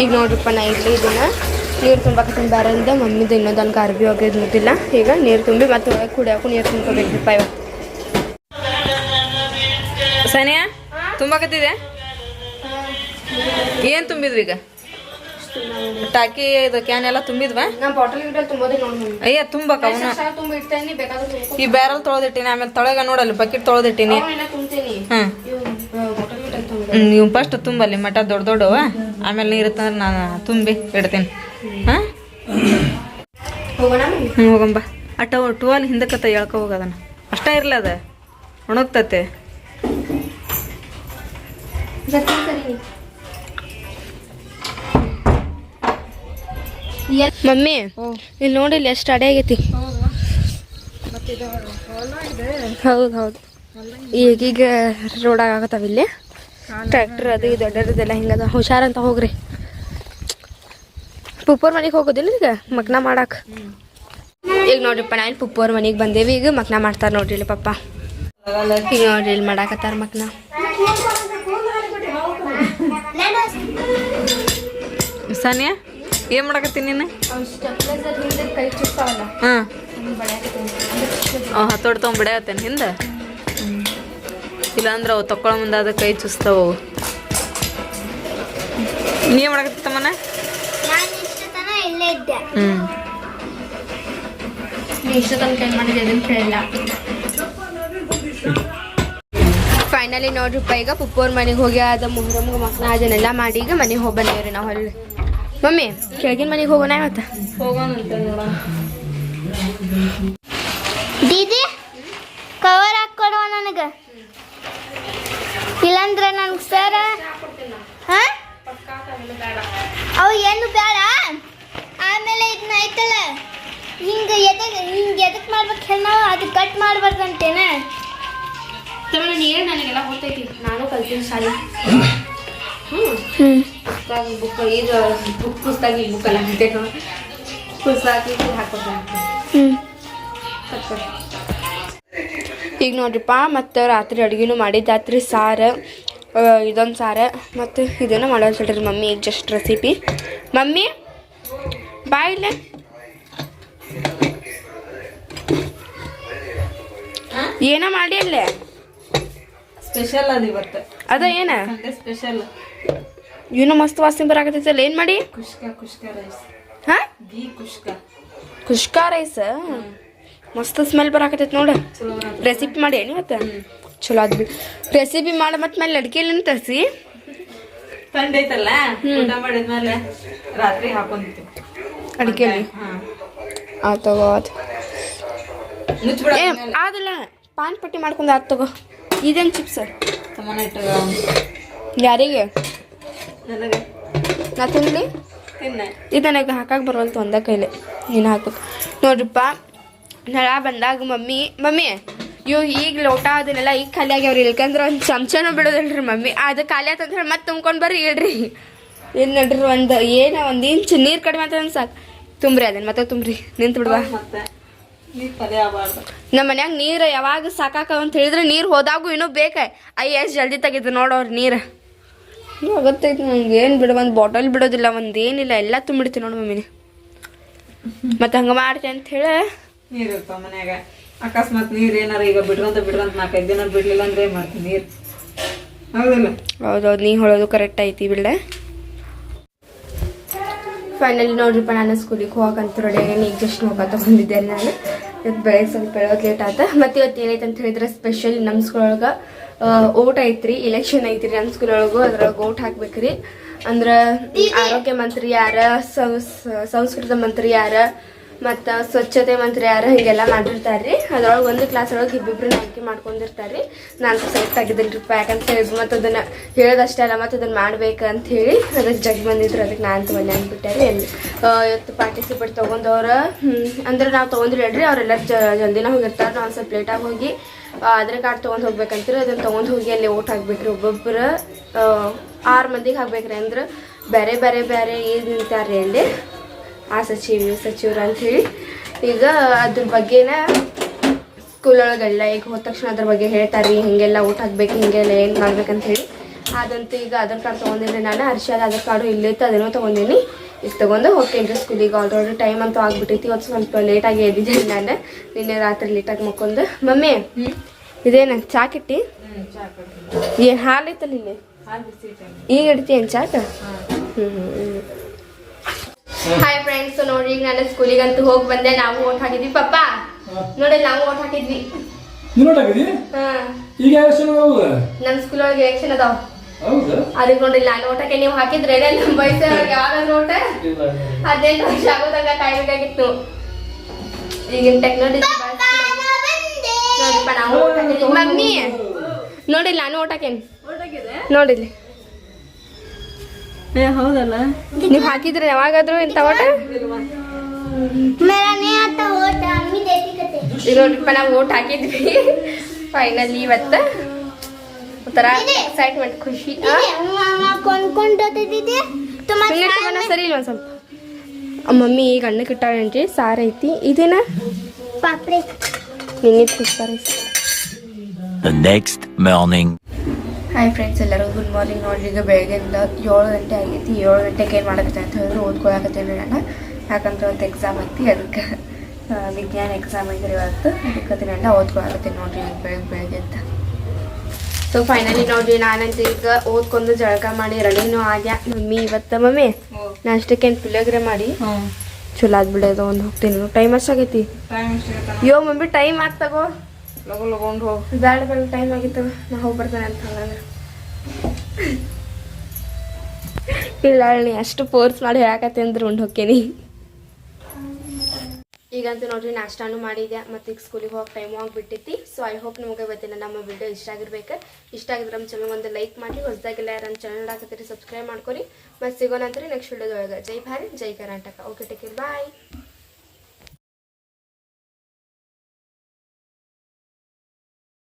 ಈಗ ನೋಡ್ರಿಪ್ಪ ನಾ ಇಲ್ಲಿ ಇದನ್ನ ನೀರು ತುಂಬಾಕತ್ತೀನಿ ಬ್ಯಾರಂದ ಮಮ್ಮಿದು ಇನ್ನೊಂದು ಅರ್ಬಿ ಹೋಗಿದ್ ಗೊತ್ತಿಲ್ಲ ಈಗ ನೀರು ತುಂಬಿ ಮತ್ತೆ ಒಳಗೆ ಕುಡಿಯೋಕು ನೀರು ತುಂಬ್ಕೋಬೇಕ್ರಿಪ್ಪ ಇವಾಗ. ಸನಿಯಾ ತುಂಬಾಕತ್ತಿದೆ ಏನು ತುಂಬಿದ್ವಿ ಈಗ? ಟಾಕಿ ಇದು ಕ್ಯಾನ್ ಎಲ್ಲ ತುಂಬಿದ್ವಾ? ಅಯ್ಯ ತುಂಬಕ ಈ ಬ್ಯಾರಲ್ ತೊಳೆದಿಟ್ಟಿನಿ ಆಮೇಲೆ ತೊಳೆಗ ನೋಡಲ್ಲ ಬಕೆಟ್ ತೊಳೆದಿಟ್ಟಿನಿ. ಹ್ಮ್. ನೀವು ಫಸ್ಟ್ ತುಂಬಲ್ಲಿ ಮಠ ದೊಡ್ಡ ದೊಡ್ಡವ. ಆಮೇಲೆ ನೀರು ಇತ್ತಂದ್ರೆ ನಾನು ತುಂಬಿ ಇಡ್ತೀನಿ. ಹಾಂ? ಹೋಗೋಣ? ಮಮ್ಮಿ? ಹ್ಞೂ ಹೋಗಂಬ ಅಟ ಟುವಾಲ್ ಹಿಂದಕ್ಕತ್ತ ಎಳ್ಕೊ ಹೋಗದನ ಅಷ್ಟ ಇರ್ಲ ಅದ. ಒಣಗ್ತತೆ. ಮಮ್ಮಿ ಇಲ್ಲಿ ನೋಡಿ ಇಲ್ಲಿ ಎಷ್ಟು ಅಡೆ ಆಗೈತಿ. ಹೌದು ಹೌದು. ಈಗೀಗ ರೋಡಾಗತ್ತಾವ ಇಲ್ಲಿ? ಟ್ರ್ಯಾಕ್ಟರ್ ಅದು ದೊಡ್ಡದೆಲ್ಲ ಹಿಂಗದ. ಹುಷಾರಂತ ಹೋಗ್ರಿ. ಪುಪ್ಪೋರ್ ಮನೆಗೆ ಹೋಗೋದಿಲ್ಲ ಈಗ? ಮಗ್ನ ಮಾಡಾಕ? ಈಗ ನೋಡ್ರಿಪ್ಪ ನಾನು ಪುಪ್ಪೋರ್ ಮನೆಗೆ ಬಂದೇವಿ ಈಗ ಮಗ್ನ ಮಾಡ್ತಾರೆ ನೋಡ್ರಿ ಇಲ್ಲಿ ಪಪ್ಪ. ಈಗ ನೋಡ್ರಿ ಇಲ್ಲಿ ಮಾಡಾಕತ್ತಾರ ಮಗ್ನ. ಸಾನಿಯಾ ಏನು ಮಾಡಕತ್ತೀನಿ ನೀನು? ಹಾಂ ಹತ್ತೋಡ್ ತೊಗೊಂಬಿಡತ್ತೇನೆ ಹಿಂದೆ? ಇಲ್ಲಾಂದ್ರೆ ಅವು ತಕ್ಕೊಳ್ಳೋ ಮುಂದೆ ಅದ ಕೈ ಚುಸ್ತಾವ ಅವು. ನೀವು ಹ್ಞೂ ಕೇಳಿಲ್ಲ. ಫೈನಲಿ ನೋಡ್ರಿಪ್ಪ ಈಗ ಪುಪ್ಪೋರ್ ಮನೆಗೆ ಹೋಗಿ ಅದ ಮುಹರಮ್ಗೆ ಮಕ್ಕಳ ಅದನ್ನೆಲ್ಲ ಮಾಡಿ ಈಗ ಮನೆಗೆ ಹೋಗಿ ಬಂದೇವ್ರಿ ನಾವು ಅಲ್ಲಿ ಮಮ್ಮಿ ಕೆಳಗಿನ ಮನೆಗೆ ಹೋಗೋಣ ಇವತ್ತು? ಹೋಗೋಣಂತೆ ಇಲ್ಲಂದ್ರೆ ನನ್ಗೆ ಸರ? ಹಾ? ಅವು ಏನು ಬೇಡ ಆಮೇಲೆ ಇದನ್ನ ಐತಲ್ಲ ಹಿಂಗೆ ಎದಕ್ಕೆ ಹಿಂಗೆ ಎದಕ್ ಮಾಡ್ಬೇಕು ಹೇಳಿ ನಾವು ಅದು ಕಟ್ ಮಾಡ್ಬಾರ್ದಂತೇನ. ಹ್ಮ್ ನನಗೆಲ್ಲ ಗೊತ್ತೈತಿ. ನಾನು ಕಲ್ತೀನಿ ಶಾಲೆ. ಹ್ಞೂ ಬುಕ್ಕ ಬುಕ್ ಇದು ಬುಕ್ ಪುಸ್ತಕ ಈ ಬುಕ್ ಎಲ್ಲ ಅಂತೇನು ಪುಸ್ತಕ ಹ್ಮ್. ಹಾಕ್ಕೊಡ್ತೀನಿ ಈಗ ನೋಡ್ರಿಪ್ಪ ಮತ್ತು ರಾತ್ರಿ ಅಡುಗೆನೂ ಮಾಡಿದ್ದಾತ್ರಿ ಸಾರು ಇದೊಂದು ಸಾರು. ಮತ್ತು ಇದನ್ನು ಮಾಡೋದು ಹೇಳ್ರಿ ಮಮ್ಮಿ ಈಗ ಜಸ್ಟ್ ರೆಸಿಪಿ ಮಮ್ಮಿ ಬಾಯಿಲೆ ಏನ ಮಾಡಿ ಅಲ್ಲೇ? ಸ್ಪೆಷಲ್ ಅದು ಇವತ್ತು. ಅದ ಏನ? ಸ್ಪೆಷಲ್ ಏನೋ ಮಸ್ತ್ ವಾಸನೆ ಬರಾಕತ್ತೈತಲ್ಲ ಏನು ಮಾಡಿ? ಕುಷ್ಕ ಕುಷ್ಕ ರೈಸ್ ಹಾಂ? ಕುಷ್ಕ. ಕುಷ್ಕಾ ರೈಸ್ ಮಸ್ತ್ ಸ್ಮೆಲ್ ಬರಾಕತೈತಿ ನೋಡು. ರೆಸಿಪಿ ಮಾಡಿ ಏನು ಇವತ್ತು? ಚಲೋ ಆದ್ವಿ ರೆಸಿಪಿ ಮಾಡಿ ಮತ್ತೆ ಮೇಲೆ ಅಡ್ಗೆಲಿಂದ ತರಿಸಿ ಊಟ ಮಾಡಿದ್ಮೇಲೆ ರಾತ್ರಿ ಅಡ್ಗೆಲಿ ಆ ಏ ಆದಿಲ್ಲ ಪಾನ್ ಪಟ್ಟಿ ಮಾಡ್ಕೊಂಡು ಆತ್ ತಗೋ. ಇದೇನು ಚಿಪ್ಸ್ ಯಾರಿಗೆ? ನನಗೆ. ನಾ ತಿನ್ಲಿ? ಇದನ್ನ ಹಾಕಕ್ಕೆ ಬರೋಲ್ತು ಒಂದ ಕೈಲಿ. ನೀನು ಹಾಕ್ಬೇಕು ನೋಡ್ರಿಪ್ಪ ನಳ ಬಂದಾಗ ಮಮ್ಮಿ ಮಮ್ಮಿ ಇವ್ ಈಗ ಲೋಟ ಅದನ್ನೆಲ್ಲ ಈಗ ಖಾಲಿ ಆಗ್ಯಾವ್ರಿ ಇಲ್ಕಂದ್ರೆ ಒಂದು ಚಮಚನೂ ಬಿಡೋದಿಲ್ರಿ ಮಮ್ಮಿ. ಅದು ಖಾಲಿ ಆತಂದ್ರೆ ಮತ್ತೆ ತುಂಬ್ಕೊಂಡು ಬರ್ರಿ ಇಡ್ರಿ. ಏನು ನಡ್ರಿ ಒಂದು ಏನು ಒಂದು ಇಂಚು ನೀರು ಕಡಿಮೆ ಆತಂದ್ರೆ ಸಾಕು. ತುಂಬ್ರಿ ಅದನ್ನ ಮತ್ತೆ ತುಂಬ್ರಿ ನಿಂತು ಬಿಡ್ವಾ. ನಮ್ಮ ಮನ್ಯಾಗ ನೀರು ಯಾವಾಗ ಸಾಕಾಕ ಅಂತ ಹೇಳಿದ್ರೆ ನೀರು ಹೋದಾಗೂ ಇನ್ನೂ ಬೇಕ. ಅಯ್ಯ ಎಷ್ಟು ಜಲ್ದಿ ತೆಗಿದ್ರು ನೋಡೋರು ನೀರು. ಗೊತ್ತೈತಿ ನಂಗೆ. ಏನು ಬಿಡು ಒಂದು ಬಾಟಲ್ ಬಿಡೋದಿಲ್ಲ ಒಂದು ಏನಿಲ್ಲ ಎಲ್ಲ ತುಂಬಿಡ್ತೀನಿ ನೋಡಿ ಮಮ್ಮಿನಿ. ಮತ್ತೆ ಹಂಗೆ ಮಾಡ್ತೀನಿ ಅಂತ ಹೇಳಿ. ನೀರು ಇರ್ತಾವ ಮನ್ಯಾಗ. ಅಕಸ್ಮಾತ್ ನೀರು ಏನಾರ ಈಗ ಬಿಡ್ರಂತ ಬಿಡ್ರಂತ ನಾಲ್ಕೈದು ದಿನ ಬಿಡ್ಲಿಲ್ಲ ಅಂದ್ರೆ ಏನ್ ಮಾಡ್ತೀನಿ ನೀರು? ಹೌದಲ್ಲ? ಹೌದೌದು ನೀ ಹೇಳೋದು ಕರೆಕ್ಟ್ ಐತಿ ಬಿಡ ಫೈನಲಿ ನೋಡ್ರಿಪ್ಪ ನಾನು ಸ್ಕೂಲಿಗೆ ಹೋಗಕ್ಕಂತ ರೆಡಿ ಈಗ ಜಸ್ಟ್ ಹೋಗತ್ತ ಬಂದಿದ್ದೆ ನಾನು. ಇವತ್ತು ಬೆಳಗ್ಗೆ ಸ್ವಲ್ಪ ಬೆಳಗ್ಗೆ ಲೇಟ್ ಆತ. ಮತ್ತು ಇವತ್ತು ಏನೈತೆ ಅಂತ ಹೇಳಿದ್ರೆ ಸ್ಪೆಷಲ್ ನಮ್ಮ ಸ್ಕೂಲ್ ಒಳಗೆ ಓಟ್ ಐತ್ರಿ. ಇಲೆಕ್ಷನ್ ಐತ್ರಿ ನಮ್ಮ ಸ್ಕೂಲ್ ಒಳಗೂ. ಅದ್ರೊಳಗೆ ಓಟ್ ಹಾಕ್ಬೇಕ್ರಿ. ಅಂದ್ರೆ ಆರೋಗ್ಯ ಮಂತ್ರಿ ಯಾರ ಸಂಸ್- ಸಂಸ್ಕೃತ ಮಂತ್ರಿ ಯಾರ ಮತ್ತು ಸ್ವಚ್ಛತೆ ಮಂತ್ರಿ ಯಾರು ಹೀಗೆಲ್ಲ ಮಾಡಿರ್ತಾರೆ ರೀ ಅದ್ರೊಳಗೆ ಒಂದು ಕ್ಲಾಸ್ ಒಳಗೆ ಇಬ್ಬಿಬ್ರು ಆಯ್ಕೆ ಮಾಡ್ಕೊಂಡಿರ್ತಾರೆ ನಾನು ಸೆಲೆಕ್ಟ್ ಆಗಿದ್ದೀನಿ ರೀ ಯಾಕಂತ ಹೇಳಿದ್ರು ಮತ್ತು ಅದನ್ನು ಹೇಳೋದಷ್ಟೇ ಅಲ್ಲ ಮತ್ತು ಅದನ್ನು ಮಾಡ್ಬೇಕು ಅಂತ ಹೇಳಿ ಅದಕ್ಕೆ ಜಗ್ ಬಂದಿದ್ರು ಅದಕ್ಕೆ ನಾನು ಬಂದೆ ಅಂದ್ಬಿಟ್ಟೆ ರೀ ಇವತ್ತು ಪಾರ್ಟಿಸಿಪೇಟ್ ತೊಗೊಂಡವ್ರು ಅಂದ್ರೆ ನಾವು ತೊಗೊಂಡ್ರಿ ಹೇಳ್ರಿ ಅವರೆಲ್ಲ ಜಲ್ದಿನ ಹೋಗಿರ್ತಾರೆ, ನಾವು ಸ್ವಲ್ಪ ಲೇಟಾಗಿ ಹೋಗಿ ಆಧಾರ್ ಕಾರ್ಡ್ ತೊಗೊಂಡು ಹೋಗ್ಬೇಕಂತೀರಿ ಅದನ್ನು ತೊಗೊಂಡು ಹೋಗಿ ಅಲ್ಲಿ ಓಟ್ ಹಾಕ್ಬೇಕ್ರಿ ಒಬ್ಬೊಬ್ಬರು ಆರು ಮಂದಿಗೆ ಹಾಕ್ಬೇಕ್ರಿ ಅಂದ್ರೆ, ಬೇರೆ ಬೇರೆ ಬೇರೆ ಏನು ನಿಂತಾರ್ರಿ ಅಲ್ಲಿ. ಆ ಸಚಿವ ಈ ಸಚಿವರು ಅಂಥೇಳಿ ಈಗ ಅದ್ರ ಬಗ್ಗೆನ ಸ್ಕೂಲ್ ಒಳಗೆಲ್ಲ ಈಗ ಹೋದ ತಕ್ಷಣ ಅದ್ರ ಬಗ್ಗೆ ಹೇಳ್ತಾರೆ ರೀ ಹಿಂಗೆಲ್ಲ ಊಟ ಹಾಕ್ಬೇಕು ಹಿಂಗೆಲ್ಲ ಏನು ಮಾಡ್ಬೇಕಂತ ಹೇಳಿ. ಅದಂತೂ ಈಗ ಆಧಾರ್ ಕಾರ್ಡ್ ತೊಗೊಂಡಿನಿ ನಾನು ಹರ್ಷದ ಆಧಾರ್ ಕಾರ್ಡು ಇಲ್ಲೇ ಅದನ್ನು ತೊಗೊಂಡಿನಿ. ಈಗ ತೊಗೊಂಡು ಹೋಗ್ತೇನೆ ಸ್ಕೂಲಿಗೆ. ಆಲ್ರೆಡಿ ಟೈಮ್ ಅಂತೂ ಆಗ್ಬಿಟ್ಟೈತಿ ಇವತ್ತು ಸ್ವಲ್ಪ ಲೇಟಾಗಿ ಎದ್ದಿದ್ದೇನೆ ನಾನು. ನಿನ್ನೆ ರಾತ್ರಿ ಲೇಟಾಗಿ ಮಕ್ಕೊಂದು. ಮಮ್ಮಿ ಇದೇನು ಚಾಕ್ ಇಟ್ಟಿ ಹ್ಮ್ ಚಾ ಕೊಡ್ತೀನಿ. ಏನು ಹಾಲು ಐತಲ್ಲ ಇಲ್ಲಿ. ಈಗ ಇಡ್ತೀನಿ ಚಾಕ ಹಾ. ಹಾಯ್ ಫ್ರೆಂಡ್ಸ್ ನೋಡಿ ಈಗ ನಾನು ಸ್ಕೂಲಿಗೆ ಸ್ಕೂಲಿಗಂತೂ ಹೋಗಿ ಬಂದೆ. ನಾವು ಓಟ್ ಹಾಕಿದ್ವಿ. ಪಪ್ಪ ನೋಡಿ ನಾವು ಓಟ್ ಹಾಕಿದ್ವಿ. ನೀನು ಹಾಕಿದಿ ಹಾ. ಈಗ ಎಲೆಕ್ಷನ್ ಹೌದು ನಮ್ಮ ಸ್ಕೂಲ್ ಒಳಗೆ ಎಲೆಕ್ಷನ್ ಅದಾವ. ಹೌದು? ಅದಕ್ಕೆ ನೋಡ್ರಿ ನಾನು ಓಟಕ್ಕೆ ನೀವು ಹಾಕಿದ್ರೆ ನಮ್ಮ ವಯಸ್ಸೊಳಗೆ ಯಾವಾಗ ಓಟ? ಹದಿನೆಂಟು ವರ್ಷ ಆಗೋದಾಗ ಕಾಯ್ಬೇಕಾಗಿತ್ತು ಈಗಿನ ಟೆಕ್ನಾಲಜಿ ನೋಡಿಪ್ಪ ನಾವು ಓಟ್ ಹಾಕಿದ್ವಿ. ಮಮ್ಮಿ ನೋಡಿ ನಾನು ಓಟ್ ಹಾಕೇನಿ. ನೋಡಿಲ್ಲಿ ಏ ಹೌದಲ್ಲ? ನೀವು ಹಾಕಿದ್ರೆ ಯಾವಾಗಾದ್ರೂ ಇಂಥ ಓಟ ಇರೋಪ್ಪ ನಾವು ಓಟ್ ಹಾಕಿದ್ವಿ. ಫೈನಲ್ ಇವತ್ತು ಒಂಥರ ಎಕ್ಸೈಟ್ಮೆಂಟ್ ಖುಷಿ. ಸರಿ ಇಲ್ಲೊಂದು ಸ್ವಲ್ಪ? ಮಮ್ಮಿ ಈಗ ಅಣ್ಣಕ್ಕೆ ಇಟ್ಟಾಳಂಟ್ರಿ ಸಾರು ಐತಿ. ಇದೇನ ಪಾಪ್ರೆ. ನಿನ್ನೆ ಕುಸ್ತಾರೆ The next morning. Hi friends ಎಲ್ಲರೂ ಗುಡ್ ಮಾರ್ನಿಂಗ್ ನೋಡ್ರಿ ಈಗ ಬೆಳಗ್ಗೆಯಿಂದ ಏಳು ಗಂಟೆ ಆಗೈತಿ. ಏಳು ಗಂಟೆಗೆ ಏನು ಮಾಡಕತ್ತೆ ಅಂತ ಹೇಳಿದ್ರೆ ಓದ್ಕೊಳಕತ್ತೇನೆ ನಾನು ಯಾಕಂದ್ರೆ ಒಂದು ಎಕ್ಸಾಮ್ ಐತಿ ಅದಕ್ಕೆ ವಿಜ್ಞಾನ ಎಕ್ಸಾಮ್ ಐತ್ರಿ ಇವತ್ತು. ಅದಕ್ಕೆ ತಿನ್ನ ಓದ್ಕೊಳಕತ್ತೆ ನೋಡ್ರಿ ಈಗ ಬೆಳಗ್ಗೆ ಬೆಳಗ್ಗೆ ಅಂತ ಸೊ ಫೈನಲಿ ನೋಡ್ರಿ ನಾನಂತ ಈಗ ಓದ್ಕೊಂಡು ಜಳಕ ಮಾಡಿ ರೆಡಿನೂ ಆಗ್ಯಾ. ಮಮ್ಮಿ ಇವತ್ತು ಮಮ್ಮಿ ನಾಷ್ಟಕ್ಕೇನು ಪುಳಿಯೋಗರೆ ಮಾಡಿ. ಚಲೋ ಆಗ್ಬಿಡೋದು ಒಂದು ಹೋಗ್ತೀನಿ. ಟೈಮ್ ಅಷ್ಟಾಗೈತಿ ಯೋ ಮಮ್ಮಿ ಟೈಮ್ ಆಗ್ತಾಗೋ ಲಗು ಲಗೊಂಡು ಹೋಗಿ. ಬ್ಯಾಡ ಬೇಡ ಟೈಮ್ ಆಗಿತ್ತು. ನಾ ಹೋಗಿ ಬರ್ತೇನೆ ಅಂತ ಇಲ್ಲ ನೀ ಅಷ್ಟು ಫೋರ್ಸ್ ಮಾಡಿ ಹೇಳಕತ್ತೆ ಅಂದ್ರೆ ಉಂಡು ಹೋಕ್ಕೇನಿ. ಈಗಂತೂ ನೋಡ್ರಿ ನಾಷ್ಟಾನು ಮಾಡಿದ್ಯಾ, ಮತ್ತು ಈಗ ಸ್ಕೂಲಿಗೆ ಹೋಗಿ ಟೈಮ್ ಆಗಿಬಿಟ್ಟೈತಿ ಸೊ ಐ ಹೋಪ್ ನಿಮಗೆ ಇವತ್ತಿನ ನಮ್ಮ ವಿಡಿಯೋ ಇಷ್ಟ ಆಗಿರ್ಬೇಕು. ಇಷ್ಟ ಆಗಿದ್ರೆ ನಮ್ಮ ಚಾನಲ್ ಒಂದು ಲೈಕ್ ಮಾಡಿ ಹೊಸದಾಗೆಲ್ಲ ಯಾರು ನಮ್ಮ ಚಾನಲ್ ಹಾಕತ್ತೀರಿ ಸಬ್ಸ್ಕ್ರೈಬ್ ಮಾಡ್ಕೊರಿ. ಮತ್ತು ಸಿಗೋಣ ರೀ ನೆಕ್ಸ್ಟ್ ವಿಡಿಯೋದೊಳಗೆ ಜೈ ಭಾರಿ ಜೈ ಕರ್ನಾಟಕ. Okay take bye